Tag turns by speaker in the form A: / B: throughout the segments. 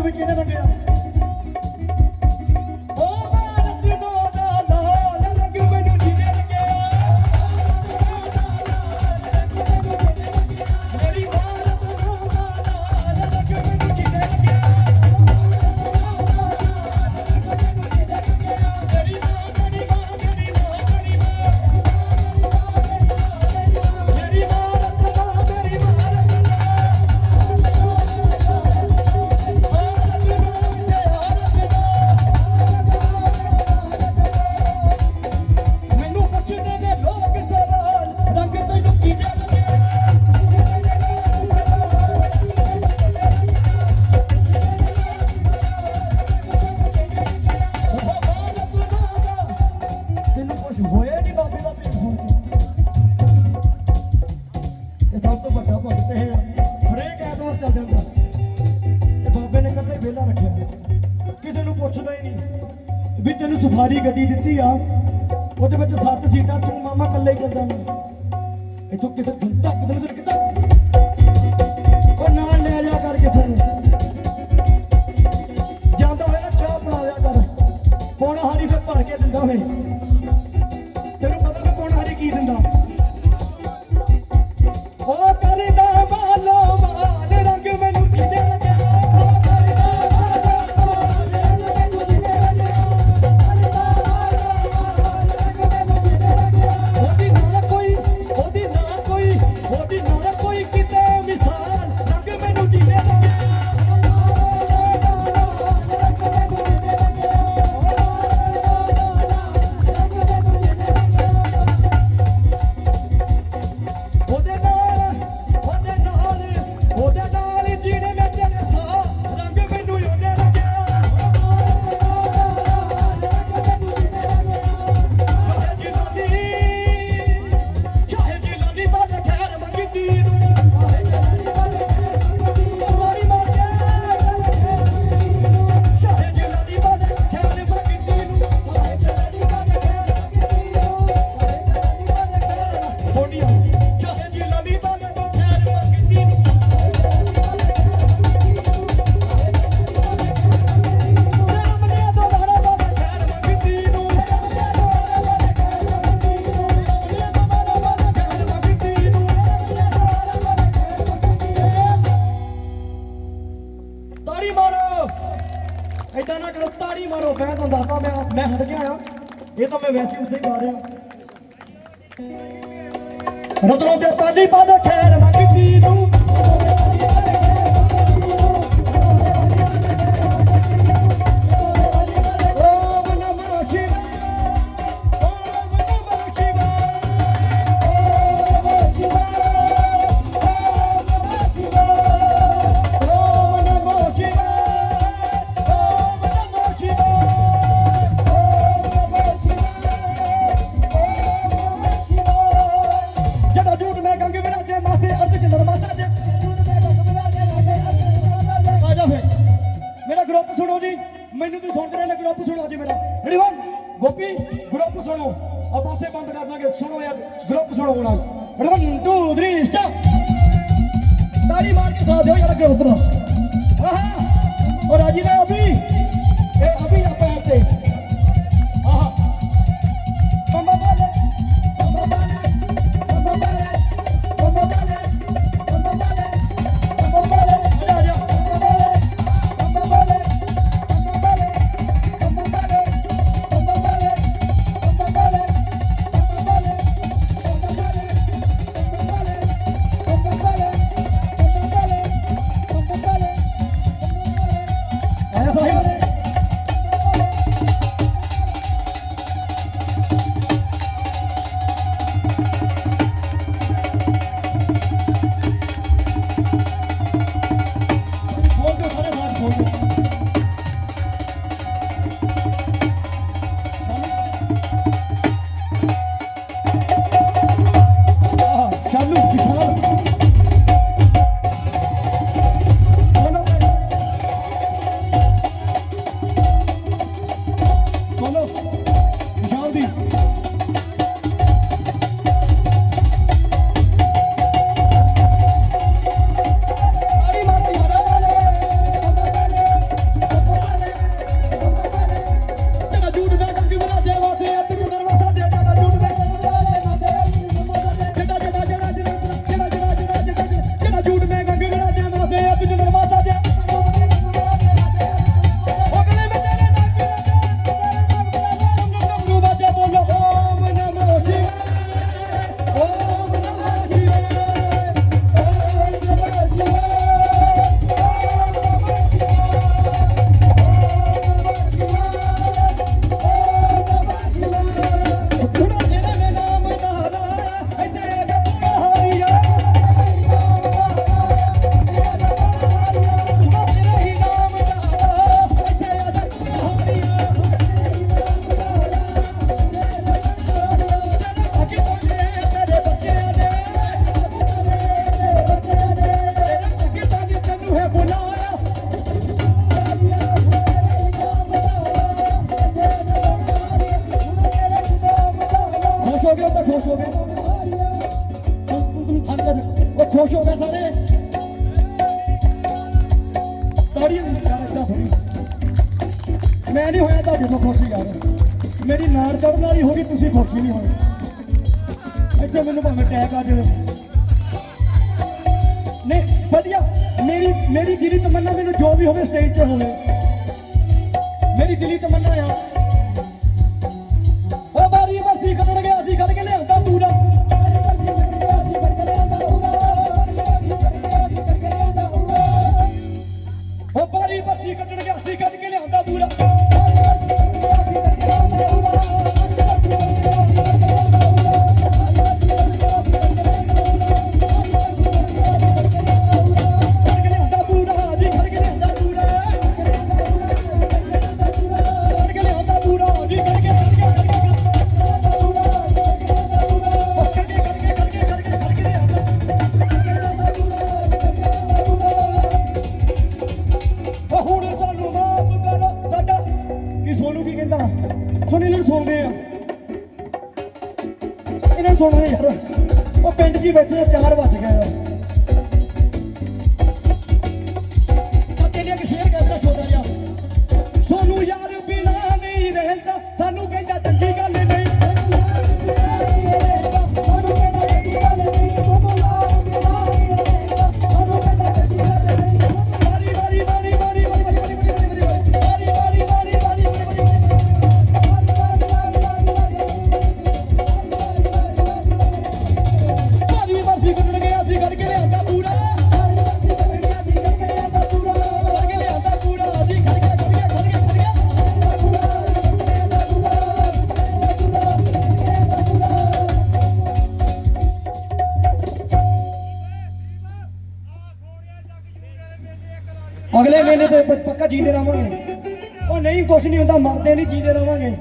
A: Kovic in Emmerdale. トケセツンダクダムズル Outro não deu pra nem pra dar. Né? ਮੈਂ ਨਹੀਂ ਯਾਰ। ਮੇਰੀ ਨਾੜ ਚੜਨ ਵਾਲੀ ਹੋ ਗਈ ਤੁਸੀਂ ਖੁਸ਼ੀ ਨਹੀਂ ਹੋਏ। ਇੱਥੇ ਮੈਨੂੰ ਭਾਵੇਂ ਟੈਗ ਆ ਜਾਵੇ। ਨਹੀਂ, ਵਧੀਆ। ਮੇਰੀ ਮੇਰੀ ਦਿਲੀ ਤਮੰਨਾ ਮੈਨੂੰ ਜੋ ਵੀ ਹੋਵੇ ਸਟੇਜ ਤੇ ਹੋਵੇ। ਮੇਰੀ ਦਿਲੀ ਤਮੰਨਾ ਆ। ਅਗਲੇ ਮਹੀਨੇ ਤੇ ਪ- ਪੱਕਾ ਜੀਂਦੇ ਰਵਾਂਗੇ ਉਹ ਨਹੀਂ, ਕੁਛ ਨਹੀਂ ਹੁੰਦਾ, ਮਰਦੇ ਨਹੀਂ, ਜੀਂਦੇ ਰਵਾਂਗੇ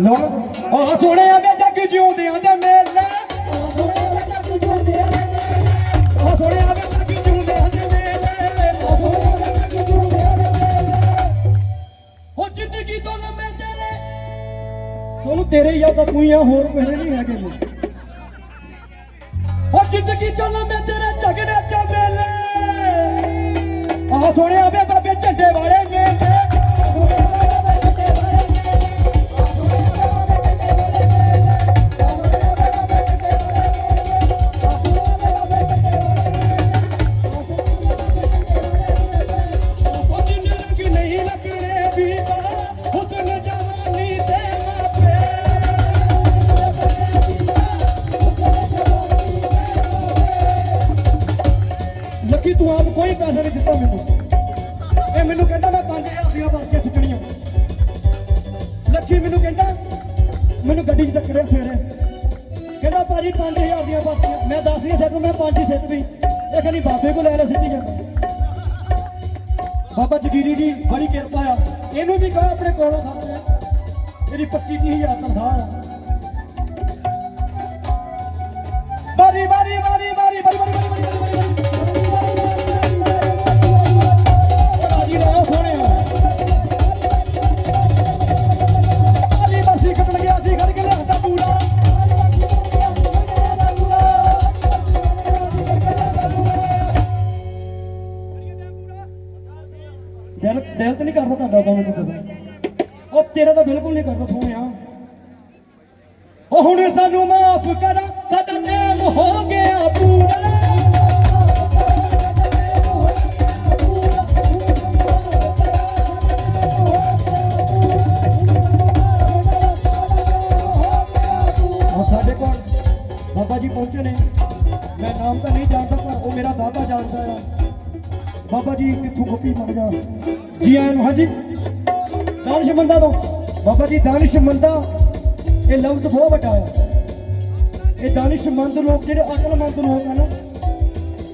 A: ਲੋ ਆ ਸੋਹਣਿਆ ਵੇ ਜੱਗ ਜਿਉਂਦਿਆਂ ਦੇ ਮੇਲੇ। ਆ ਸੋਹਣਿਆ ਵੇ ਜੱਗ ਜਿਉਂਦਿਆਂ ਦੇ ਮੇਲੇ। ਆ ਜ਼ਿੰਦਗੀ ਤੋਂ ਲੰਮੇ ਤੇਰੇ। ਤੁਹਾਨੂੰ ਤੇਰੇ ਹੀ ਤਾਂ ਤੂੰ ਹੀ ਆ ਹੋਰ ਕਿਸੇ ਨਹੀਂ ਹੈਗੇ ਜੀ की चल मैं तेरे झगड़े चमेले आ थोड़े अबे बाबे झंडे वाले में ਭਾਜੀ 5000 ਦੀਆਂ ਬਾਕੀਆਂ। ਮੈਂ 10000 ਸਿੱਟ ਮੈਂ 5 ਹੀ ਸਿੱਟ ਵੀ। ਇਹ ਕਹਿੰਦੀ ਬਾਬੇ ਕੋਲ ਲੈ ਲੈ ਸਿੱਧੀ ਜਾਂਦਾ ਬਾਬਾ ਜਗੀਰੀ ਜੀ, ਬੜੀ ਕਿਰਪਾ ਆ। ਇਹਨੂੰ ਵੀ ਕਹੋ ਆਪਣੇ ਕੋਲੋਂ ਖਾ ਲੈ ਮੇਰੀ 25 ਹਜ਼ਾਰ ਤਨਖਾਹ ਆ। ਦਿਲ ਦਿਲ ਤੇ ਨਹੀਂ ਕਰਦਾ ਤੁਹਾਡਾ ਤਾਂ ਮੈਨੂੰ ਪਤਾ। ਉਹ ਤੇਰਾ ਤਾਂ ਬਿਲਕੁਲ ਨਹੀਂ ਕਰਦਾ ਸੋਹਣਿਆ। ਉਹ ਹੁਣ ਸਾਨੂੰ ਮਾਫ ਕਰ, ਸਾਡਾ ਟਾਈਮ ਹੋ ਗਿਆ ਪੂਰਾ ਸਾਡੇ ਕੋਲ ਬਾਬਾ ਜੀ ਪਹੁੰਚੇ ਨੇ। ਮੈਂ ਨਾਮ ਤਾਂ ਨਹੀਂ ਜਾਣਦਾ, ਪਰ ਉਹ ਮੇਰਾ ਦਾਦਾ ਜਾਣਦਾ ਆ। ਬਾਬਾ ਜੀ ਕਿੱਥੋਂ ਗੋਪੀ ਮਰ ਜਾ। ਜੀ ਆਇਆਂ ਨੂੰ, ਹਾਂਜੀ। ਦਾਨਿਸ਼ਮੰਦਾ ਤੋਂ। ਬਾਬਾ ਜੀ ਦਾਨਿਸ਼ਮੰਦਾ ਇਹ ਲਫ਼ਜ਼ ਬਹੁਤ ਵੱਡਾ ਹੈ ਇਹ ਦਾਨਿਸ਼ਮੰਦ ਲੋਕ ਜਿਹੜੇ ਅਕਲਮੰਦ ਲੋਕ ਹਨ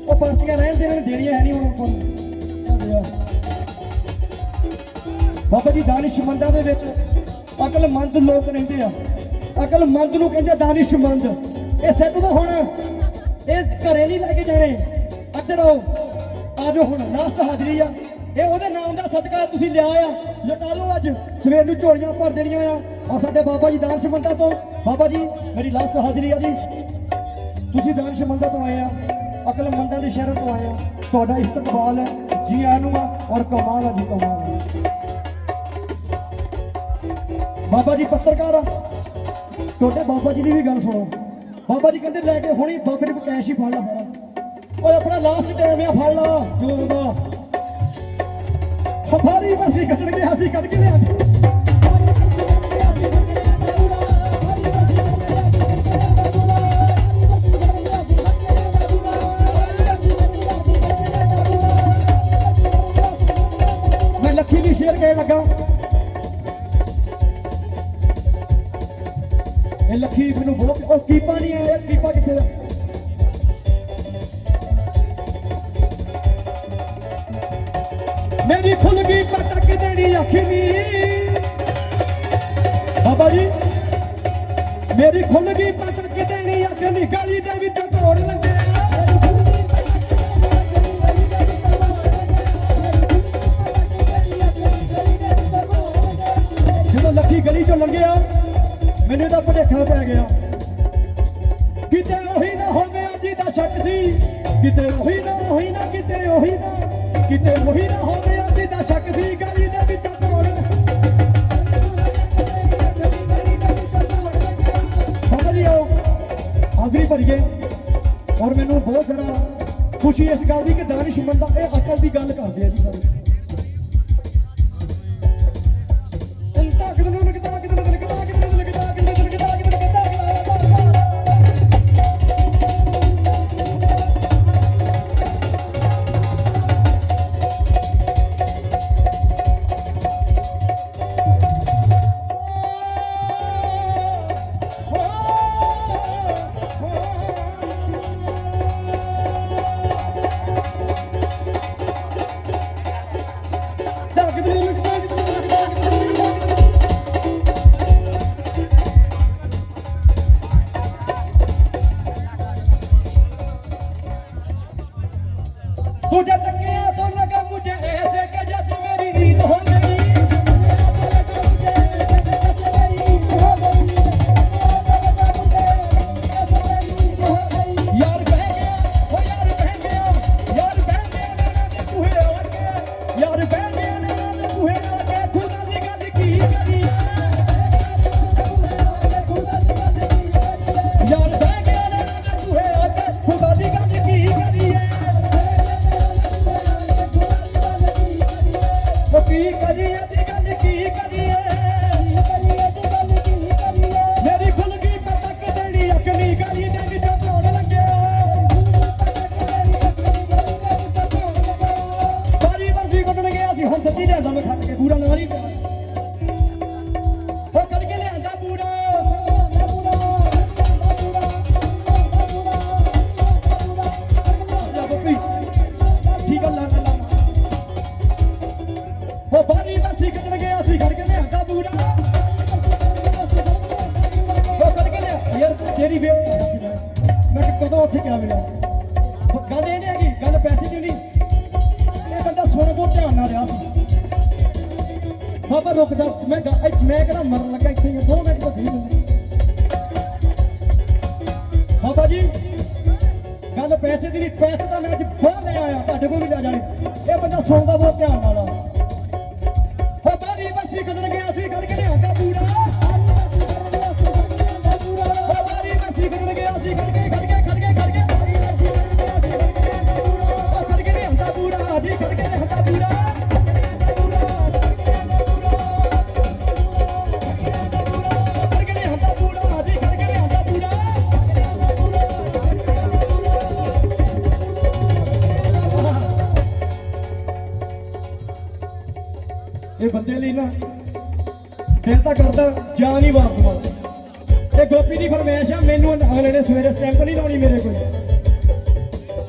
A: ਉਹ ਪਰਚੀਆਂ ਰਹਿਣ ਦੇ ਦੇਣੀਆਂ ਹੈ ਨਹੀਂ ਹੁਣ ਤੁਹਾਨੂੰ ਬਾਬਾ ਜੀ ਦਾਨਿਸ਼ਮੰਦਾਂ ਦੇ ਵਿੱਚ ਅਕਲਮੰਦ ਲੋਕ ਰਹਿੰਦੇ ਆ। ਅਕਲਮੰਦ ਨੂੰ ਕਹਿੰਦੇ ਆ ਦਾਨਿਸ਼ਮੰਦ ਇਹ ਸੈੱਟ ਦਾ ਹੋਣਾ। ਇਹ ਘਰੇ ਨਹੀਂ ਲੈ ਕੇ ਜਾਣੇ। ਅੱਧੇ ਆਓ ਆ ਜਾਓ ਹੁਣ ਲਾਸਟ ਹਾਜ਼ਰੀ ਆ। ਇਹ ਉਹਦੇ ਨਾਮ ਦਾ ਸਦਕਾ ਤੁਸੀਂ ਲਿਆ ਆ। ਲਟਾ ਲਓ ਅੱਜ। ਸਵੇਰ ਨੂੰ ਝੋਲੀਆਂ ਭਰ ਦੇਣੀਆਂ ਆ। ਔਰ ਸਾਡੇ ਬਾਬਾ ਜੀ ਦਾਨਿਸ਼ਮੰਦਾਂ ਤੋਂ। ਬਾਬਾ ਜੀ, ਮੇਰੀ ਲਾਸਟ ਹਾਜ਼ਰੀ ਆ ਜੀ। ਤੁਸੀਂ ਦਾਨਿਸ਼ ਮੰਦਾ ਤੋਂ ਆਏ ਆ। ਅਕਲ ਮੰਦਰ ਦੇ ਸ਼ਹਿਰ ਤੋਂ ਆਏ ਆ। ਤੁਹਾਡਾ ਇਸਤਕਬਾਲ ਹੈ। ਜੀ ਆਇਆਂ ਆ ਔਰ ਕਮਾਲ ਆ ਜੀ, ਕਮਾਲ ਆ। ਬਾਬਾ ਜੀ ਪੱਤਰਕਾਰ ਆ। ਤੁਹਾਡੇ ਬਾਬਾ ਜੀ ਦੀ ਵੀ ਗੱਲ ਸੁਣੋ। ਬਾਬਾ ਜੀ ਕਹਿੰਦੇ ਲੈ ਕੇ ਹੁਣੀ ਬਾਬੇ ਨੂੰ ਕੈਸ਼ ਹੀ ਫੜ ਲਾ ਸਾਰਾ। ਓਏ ਆਪਣਾ ਲਾਸਟ ਟਾਈਮ ਆ ਫੜ ਲਾ ਜੋ ਉਹਦਾ ਹਫਾਰੀ ਬਸੀ ਕੱਢ ਕੇ ਅਸੀਂ ਕੱਢ ਕੇ ਲਿਆ ਮੈਂ ਲੱਖੀ ਵੀ ਸ਼ੇਅਰ ਕਹਿਣ ਲੱਗਾ। ਇਹ ਲੱਖੀ ਮੈਨੂੰ ਬਹੁਤ ਉਹ ਕੀਪਾ ਨਹੀਂ ਆਇਆ ਯਾਰ, ਕੀਪਾ ਕਿੱਥੇ ਦਾ ਮੇਰੀ ਖੁੱਲ ਗਈ ਪਟਕ ਦੇਣੀ ਅੱਖ ਨੀ। ਬਾਬਾ ਜੀ, ਮੇਰੀ ਖੁੱਲ ਗਈ ਪਟਕ ਦੇਣੀ ਅੱਖ ਨੀ, ਗਲੀ ਦੇ ਵਿੱਚ ਘੋੜ ਲੰਗੇ ਜਦੋਂ ਲੱਖੀ ਗਲੀ ਚੋਂ ਲੰਘਿਆ, ਮੈਨੂੰ ਤਾਂ ਭੁਲੇਖਾ ਪੈ ਗਿਆ। ਕਿਤੇ ਉਹੀ ਨਾ ਹੋਵੇ, ਅੱਜ ਦਾ ਸ਼ੱਕ ਸੀ। ਕਿਤੇ ਉਹੀ ਨਾ ਉਹੀ ਨਾ, ਕਿਤੇ ਉਹੀ ਨਾ। ਕਿਤੇ ਉਹੀ ਨਾ ਹੋਵੇ ਅਜੀ ਦਾ ਸ਼ੱਕ ਸੀ ਗਲੀ ਦੇ ਵਿੱਚ ਤੋੜ। ਬਾਬਾ ਜੀ ਆਓ ਹਾਜ਼ਰੀ ਭਰੀਏ। ਔਰ ਮੈਨੂੰ ਬਹੁਤ ਸਾਰਾ ਖੁਸ਼ੀ ਇਸ ਗੱਲ ਦੀ ਕਿ ਦਾਨਿਸ਼ ਦਾ ਇਹ ਅਕਲ ਦੀ ਗੱਲ ਕਰਦੇ ਆ ਜੀ। ਸਾਰੇ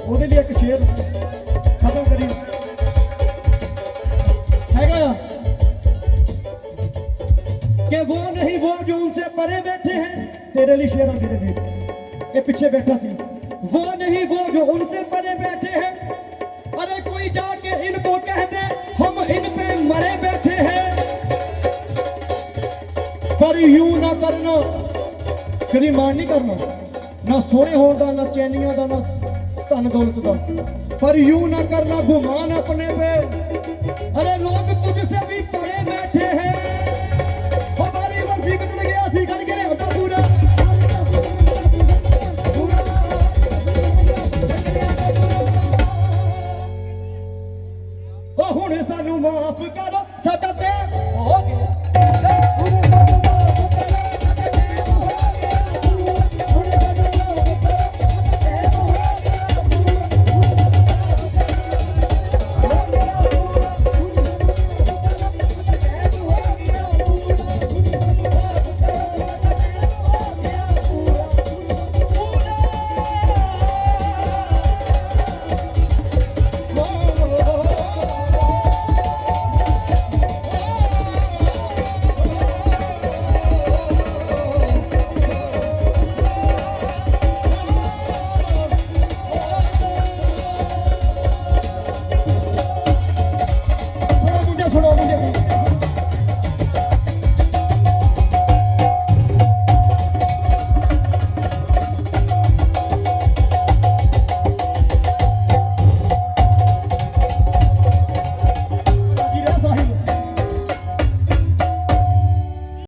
A: ਉਹਦੇ ਲਈ ਇੱਕ ਸ਼ੇਰ ਖਤਮ ਕਰੀ ਹੈਗਾ ਆ ਕਿ ਉਹ ਨਹੀਂ ਉਹ ਜੋ ਉਨਸੇ ਪਰੇ ਬੈਠੇ हैं तेरे लिए शेर आ मेरे लिए ये पीछे बैठा सी वो नहीं वो जो उनसे परे बैठे हैं अरे कोई जाके इनको कह दे हम इन पे मरे बैठे हैं पर यूं ना करना कभी मान नहीं करना ਨਾ ਸੋਹਣੇ ਹੋਣ ਦਾ ਨਾ ਚੈਨੀਆਂ ਦਾ ਨਾ ਧਨ ਦੌਲਤ ਦਾ। ਪਰ ਯੂ ਨਾ ਕਰਨਾ, ਗੁਮਾਨ ਆਪਣੇ ਪੇ ਅਰੇ ਲੋਕ ਤੁਝ ਸੇ ਵੀ